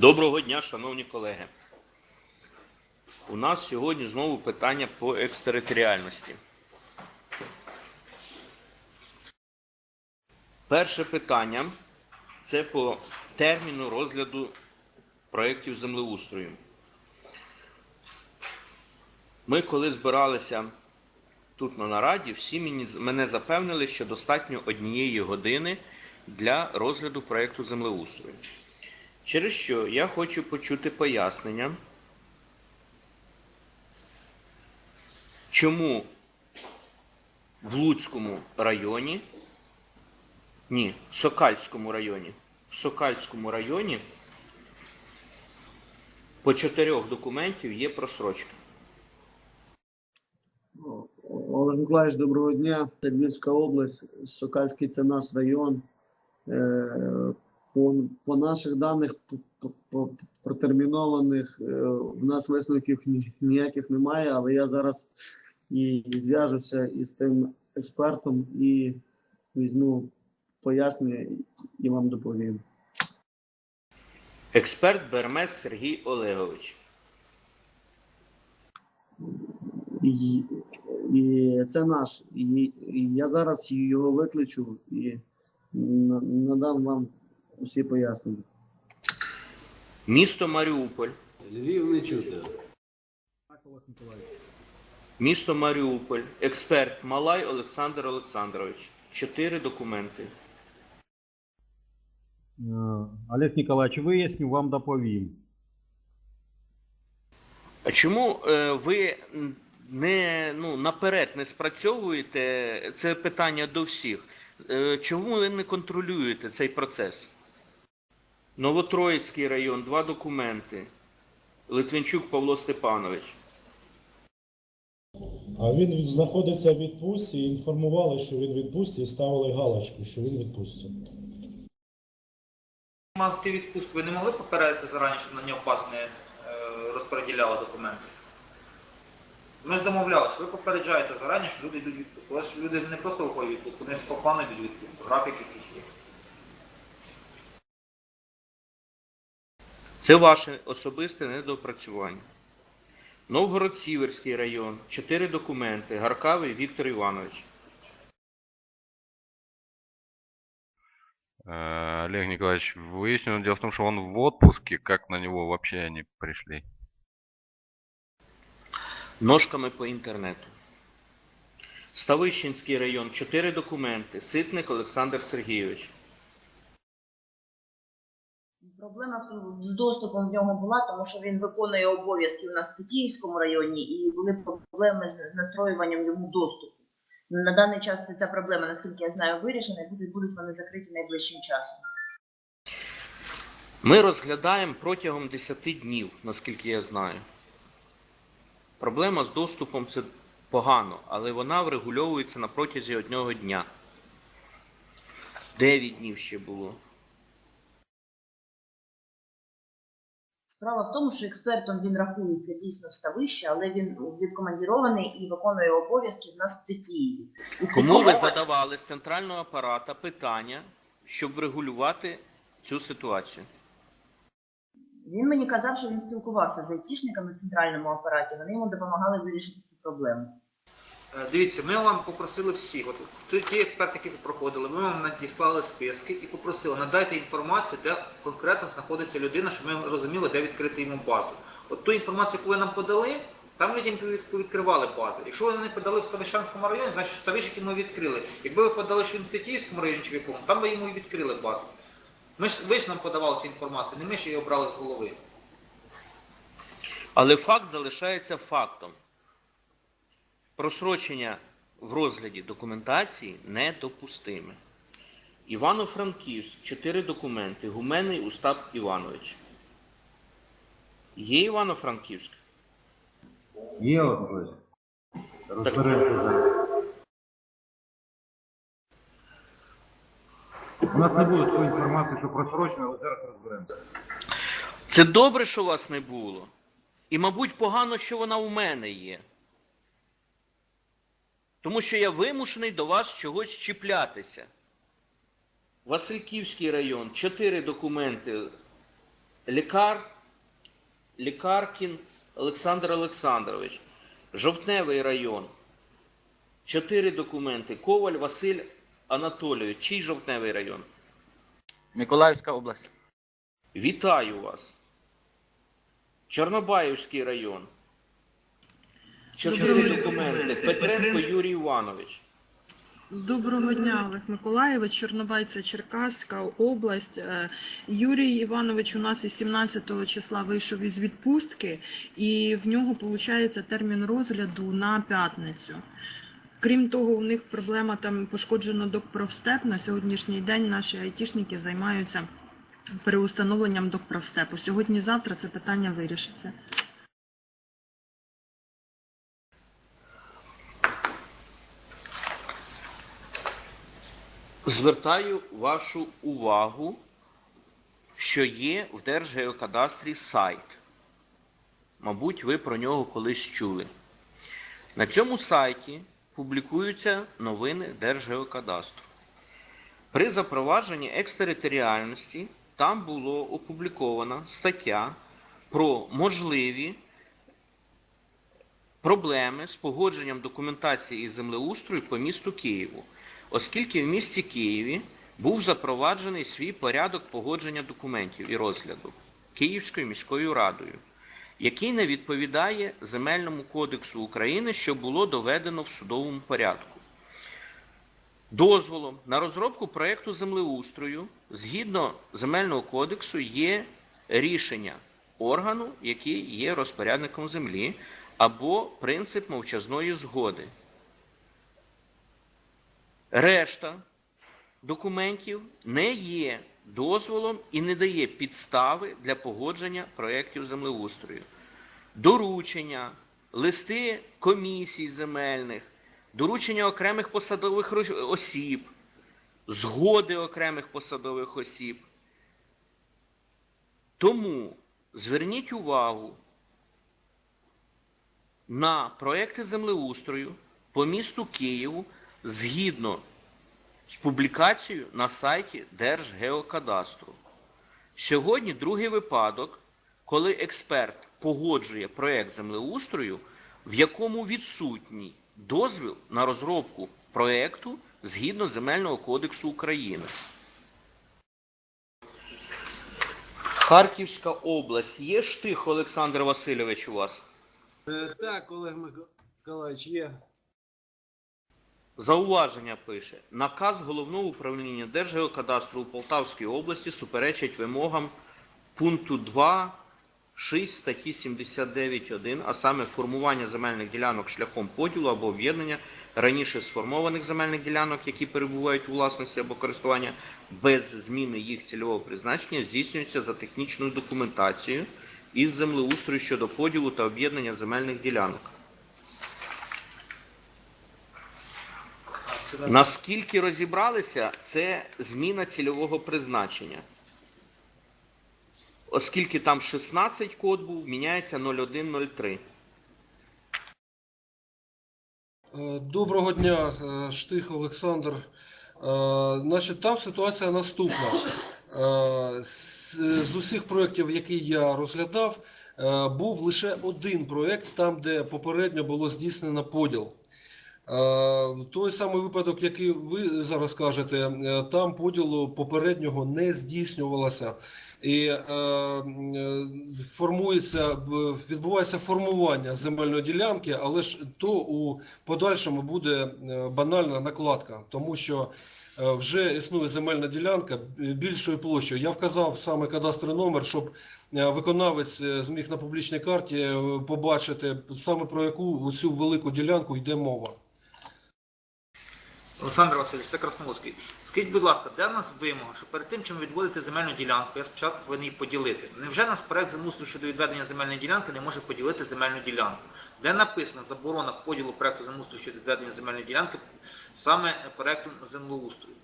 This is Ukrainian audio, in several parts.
Доброго дня, шановні колеги. У нас сьогодні знову питання по екстериторіальності. Перше питання це по терміну розгляду проєктів землеустрою. Ми, коли збиралися тут на нараді, всі мене запевнили, що достатньо однієї години для розгляду проєкту землеустрою. Через що я хочу почути пояснення, чому в Луцькому районі, ні, в Сокальському районі, в Сокальському районі по чотирьох документів є просрочка. Олег Миколаївич, доброго дня. Це Львівська область, Сокальський це наш район. По, по наших даних протермінованих е, в нас висновків ніяких немає, але я зараз і зв'яжуся із тим експертом і візьму пояснення і вам доповім. Експерт Бермес Сергій Олегович. І, і це наш. І, і я зараз його викличу і надам вам усі пояснення. Місто Маріуполь. Львів не чути. Місто Маріуполь. Експерт Малай Олександр Олександрович. Чотири документи. Е, Олег Ніколаївич, виясню, вам доповім. А чому е, ви не ну, наперед не спрацьовуєте це питання до всіх? Е, чому ви не контролюєте цей процес? Новотроїцький район, два документи. Литвинчук Павло Степанович. А він знаходиться в відпустці і інформували, що він в відпустці і ставили галочку, що він в відпустці. мав йти в відпустку, ви не могли попередити зарані, щоб на нього пас не е, розподіляли документи? Ми ж домовлялися, ви попереджаєте зарані, що люди йдуть в відпустку. Але ж люди не просто виходять відпустку, вони ж по плану йдуть відпустку, графік якийсь Це ваше особисте недопрацювання. Новгород-Сіверський район, чотири документи. Гаркавий Віктор Іванович. Э, Олег Николаевич, выяснено, дело в том, что он в отпуске, как на него вообще они пришли? Ножками по інтернету. Ставищенський район, чотири документи. Ситник Олександр Сергійович. Проблема в з доступом в нього була, тому що він виконує обов'язки у нас в Тетіївському районі, і були проблеми з настроюванням йому доступу. На даний час ця- проблема, наскільки я знаю, вирішена, і будуть вони закриті найближчим часом. Ми розглядаємо протягом 10 днів, наскільки я знаю. Проблема з доступом це погано, але вона врегульовується на протязі одного дня. 9 днів ще було. Справа в тому, що експертом він рахується дійсно в ставище, але він відкомандірований і виконує обов'язки в нас в Тетіїві. Кому ви задавали з центрального апарата питання, щоб врегулювати цю ситуацію? Він мені казав, що він спілкувався з айтішниками в центральному апараті. Вони йому допомагали вирішити цю проблему. Е, Дивіться, ми вам попросили всіх, от ті- експерти, які проходили, ми вам надіслали списки і попросили надайте інформацію, де конкретно знаходиться людина, щоб ми розуміли, де відкрити йому базу. От ту інформацію, яку ви нам подали, там людям повідкривали бази. Якщо ви не подали в Ставищанському районі, значить в Ставищі ми відкрили. Якби ви подали, що він в Тетіївському районі чи в якому, там би йому і відкрили базу. Ми ж, ви ж нам подавали цю інформацію, не ми ж її обрали з голови. Але факт залишається фактом. Просрочення в розгляді документації недопустиме. Івано-Франківськ, чотири документи. Гуменний Устап Іванович. Є Івано-Франківськ? Є Миколаївич? Розберемося зараз. У нас не було такої інформації, що просрочено, але зараз розберемося. Це добре, що вас не було. І, мабуть, погано, що вона у мене є. Тому що я вимушений до вас чогось чіплятися. Васильківський район, чотири документи. Лікар, Лікаркін Олександр Олександрович, Жовтневий район. Чотири документи. Коваль Василь Анатолійович. Чий жовтневий район? Миколаївська область. Вітаю вас. Чорнобаївський район. Чотири Доброго документи. Петренко Юрій Іванович. Доброго дня, Олег Миколаєвич, Чорнобайця, Черкаська область. Е, Юрій Іванович у нас із 17 числа вийшов із відпустки, і в нього виходить термін розгляду на п'ятницю. Крім того, у них проблема там пошкоджено докпровстеп. На сьогоднішній день наші айтішники займаються переустановленням докпровстепу. Сьогодні-завтра це питання вирішиться. Звертаю вашу увагу, що є в Держгеокадастрі сайт. Мабуть, ви про нього колись чули. На цьому сайті публікуються новини Держгеокадастру. При запровадженні екстериторіальності там було опублікована стаття про можливі проблеми з погодженням документації із землеустрою по місту Києву, оскільки в місті Києві був запроваджений свій порядок погодження документів і розгляду Київською міською радою, який не відповідає Земельному кодексу України, що було доведено в судовому порядку. Дозволом на розробку проєкту землеустрою згідно Земельного кодексу є рішення органу, який є розпорядником землі, або принцип мовчазної згоди. Решта документів не є дозволом і не дає підстави для погодження проєктів землеустрою. Доручення, листи комісій земельних, доручення окремих посадових осіб, згоди окремих посадових осіб. Тому зверніть увагу на проекти землеустрою по місту Києву згідно з публікацією на сайті Держгеокадастру. Сьогодні другий випадок, коли експерт погоджує проект землеустрою, в якому відсутній дозвіл на розробку проекту згідно Земельного кодексу України. Харківська область. Є штих, Олександр Васильович, у вас? Е, Так, Олег Миколаївич, є. Зауваження пише. Наказ головного управління Держгеокадастру у Полтавській області суперечить вимогам пункту 2, 6 статті 79.1, а саме формування земельних ділянок шляхом поділу або об'єднання раніше сформованих земельних ділянок, які перебувають у власності або користування без зміни їх цільового призначення, здійснюється за технічною документацією із землеустрою щодо поділу та об'єднання земельних ділянок. Наскільки розібралися, це зміна цільового призначення. Оскільки там 16 код був, міняється 0103. Е, Доброго дня, е, Штих Олександр. Е, Значить, там ситуація наступна. З, усіх проєктів, які я розглядав, був лише один проєкт, там, де попередньо було здійснено поділ. Е, Той самий випадок, який ви зараз кажете, е, там поділу попереднього не здійснювалося. І е, е, формується, відбувається формування земельної ділянки, але ж то у подальшому буде банальна накладка, тому що вже існує земельна ділянка більшою площею. Я вказав саме кадастровий номер, щоб виконавець зміг на публічній карті побачити саме про яку цю велику ділянку йде мова. Олександр Васильович, це Красноводський. Скажіть, будь ласка, де в нас вимога, що перед тим, чим відводити земельну ділянку, я спочатку повинен її поділити. Невже нас проект землеустрою щодо відведення земельної ділянки не може поділити земельну ділянку? Де написано заборона поділу проекту землеустрою щодо відведення земельної ділянки саме проектом землеустрою?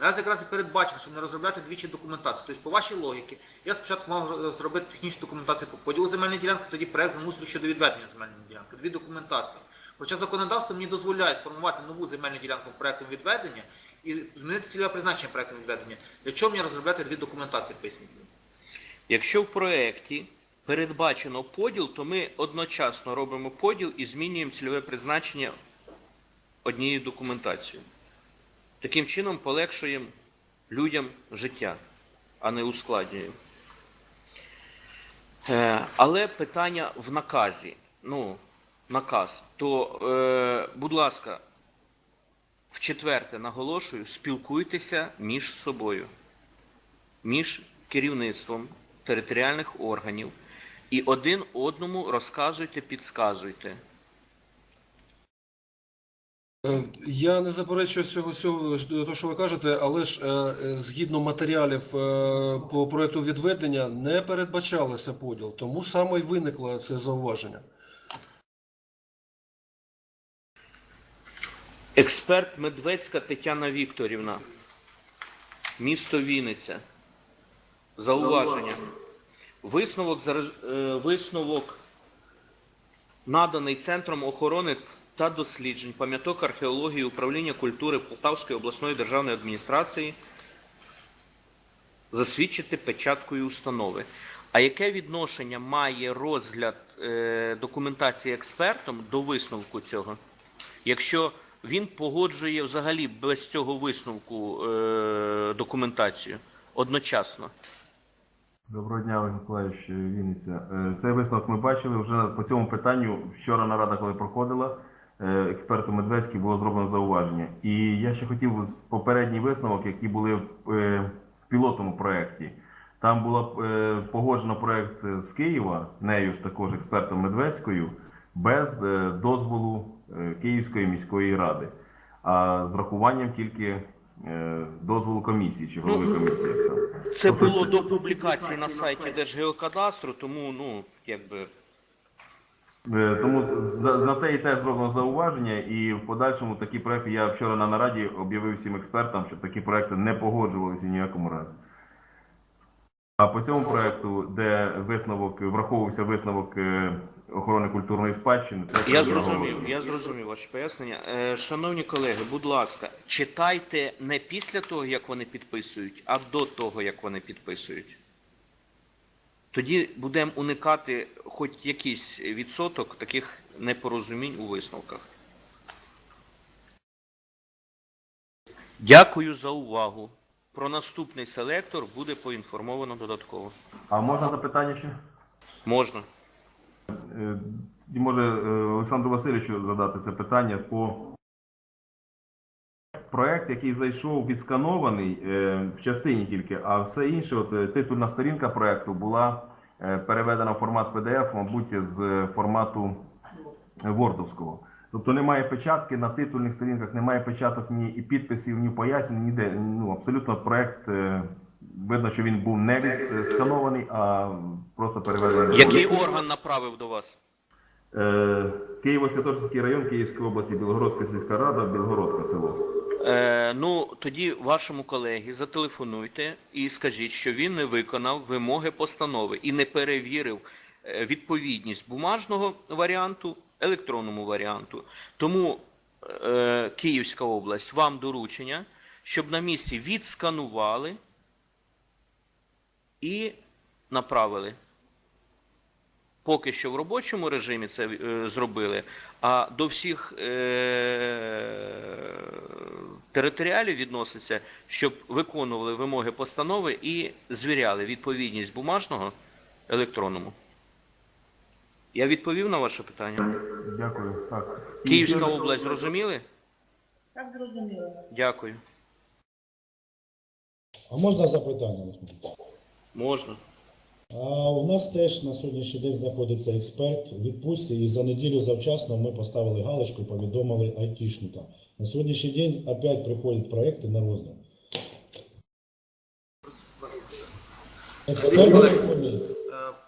Раз якраз і передбачено, щоб не розробляти двічі документацію. Тобто, по вашій логіці, я спочатку мав зробити технічну документацію по поділу земельної ділянки, тоді проект землеустрою щодо відведення земельної ділянки. Дві документації. Хоча законодавство мені дозволяє сформувати нову земельну ділянку проектом відведення і змінити цільове призначення проектом відведення. Для чого мені розробляти дві документації поясніть? Якщо в проєкті передбачено поділ, то ми одночасно робимо поділ і змінюємо цільове призначення однією документацією. Таким чином полегшуємо людям життя, а не ускладнюємо. Е, але питання в наказі. Ну, наказ. То, е, будь ласка, в четверте наголошую, спілкуйтеся між собою, між керівництвом територіальних органів і один одному розказуйте, підсказуйте. Е, Я не заперечую цього, цього того, що ви кажете, але ж е, е, згідно матеріалів по проекту відведення не передбачалося поділ, тому саме й виникло це зауваження. Експерт Медведська Тетяна Вікторівна, місто Вінниця. Зауваження. Висновок, е, висновок наданий Центром охорони та досліджень пам'яток археології управління культури Полтавської обласної державної адміністрації засвідчити печаткою установи. А яке відношення має розгляд е, документації експертом до висновку цього? Якщо він погоджує взагалі без цього висновку е, документацію одночасно. Доброго дня, Олег Миколаївич, Вінниця. Е, Цей висновок ми бачили вже по цьому питанню. Вчора нарада, коли проходила, е, експерту Медведський було зроблено зауваження. І я ще хотів з попередній висновок, які були в, е, пілотному проєкті. Там було погоджено проєкт з Києва, нею ж також експертом Медведською, без дозволу Київської міської ради, а з врахуванням тільки е, дозволу комісії чи голови комісії. Це Тобто було це- до публікації на сайті Держгеокадастру, тому ну якби Е, Тому за- на це і теж зроблено зауваження, і в подальшому такі проекти я вчора на нараді об'явив всім експертам, щоб такі проекти не погоджувалися ні в якому разі. А по цьому проекту, де висновок враховувався висновок е, охорони культурної спадщини, я зрозумів. Я зрозумів ваші пояснення. Е, шановні колеги, будь ласка, читайте не після того, як вони підписують, а до того, як вони підписують. Тоді будемо уникати хоч якийсь відсоток таких непорозумінь у висновках. Дякую за увагу. Про наступний селектор буде поінформовано додатково. А можна запитання ще? Можна. Е, І може е, Олександру Васильовичу задати це питання по проект, який зайшов відсканований е, в частині тільки, а все інше, от титульна сторінка проекту була переведена в формат PDF, мабуть, з формату Вордовського. Тобто немає печатки на титульних сторінках, немає печаток ні і підписів, ні пояснень, ніде. Ну абсолютно проект. е, Видно, що він був не відсканований, а просто переведений. Який орган направив до вас? Е, Києво-Святошинський район Київської області, Білгородська сільська рада, Білгородка село. Е, ну, тоді вашому колегі зателефонуйте і скажіть, що він не виконав вимоги постанови і не перевірив е, відповідність бумажного варіанту електронному варіанту. Тому е, Київська область вам доручення, щоб на місці відсканували і направили. Поки що в робочому режимі це е, зробили, а до всіх е, територіалів відноситься, щоб виконували вимоги постанови і звіряли відповідність бумажного електронному. Я відповів на ваше питання. Дякую. Так. Київська область зрозуміли? Так зрозуміло. Дякую. А можна запитання? Можна. А у нас теж на сьогоднішній день знаходиться експерт в відпустці, і за неділю завчасно ми поставили галочку повідомили айтішника. На сьогоднішній день опять приходять проекти на розгляд. Експерт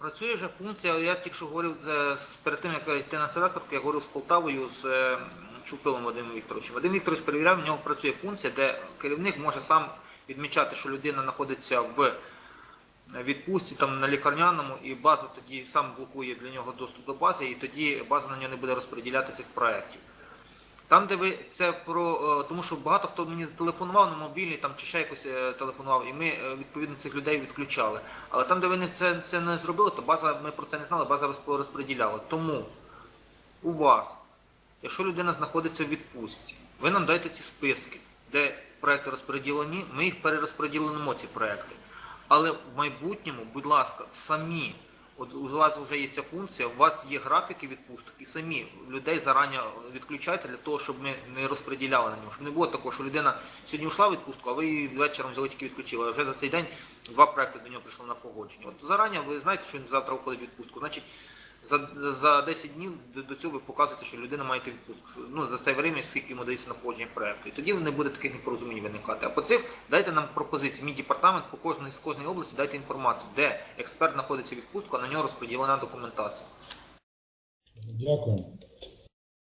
Працює вже функція, я тільки що говорив е, перед тим, як йти на селекторку, я говорив з Полтавою, з е, Чупилом Вадимом Вікторовичем. Вадим Вікторович перевіряв, в нього працює функція, де керівник може сам відмічати, що людина знаходиться в відпустці там на лікарняному, і база тоді сам блокує для нього доступ до бази, і тоді база на нього не буде розподіляти цих проєктів. Там, де ви це про. е, Тому що багато хто мені телефонував на мобільний там, чи ще якось е, телефонував, і ми е, відповідно цих людей відключали. Але там, де ви це, це не зробили, то база, ми про це не знали, база розп- розподіляла. Тому у вас, якщо людина знаходиться в відпустці, ви нам дайте ці списки, де проекти розподілені, ми їх перерозподілимо, ці проекти. Але в майбутньому, будь ласка, самі, от у вас вже є ця функція, у вас є графіки відпусток, і самі людей зарані відключайте для того, щоб ми не розподіляли на нього. Щоб не було такого, що людина сьогодні йшла в відпустку, а ви її вечором взяли тільки відключили. А вже за цей день два проекти до нього прийшли на погодження. От зарані ви знаєте, що він завтра уходить в відпустку. Значить, за, за 10 днів до, до цього ви показуєте, що людина має відпустку. Ну, за цей время, скільки йому дається находження проєкту. І тоді не буде таких непорозумінь виникати. А по цих дайте нам пропозиції. Мій департамент по кожній з кожної області дайте інформацію, де експерт знаходиться в відпустку, а на нього розподілена документація. Дякую.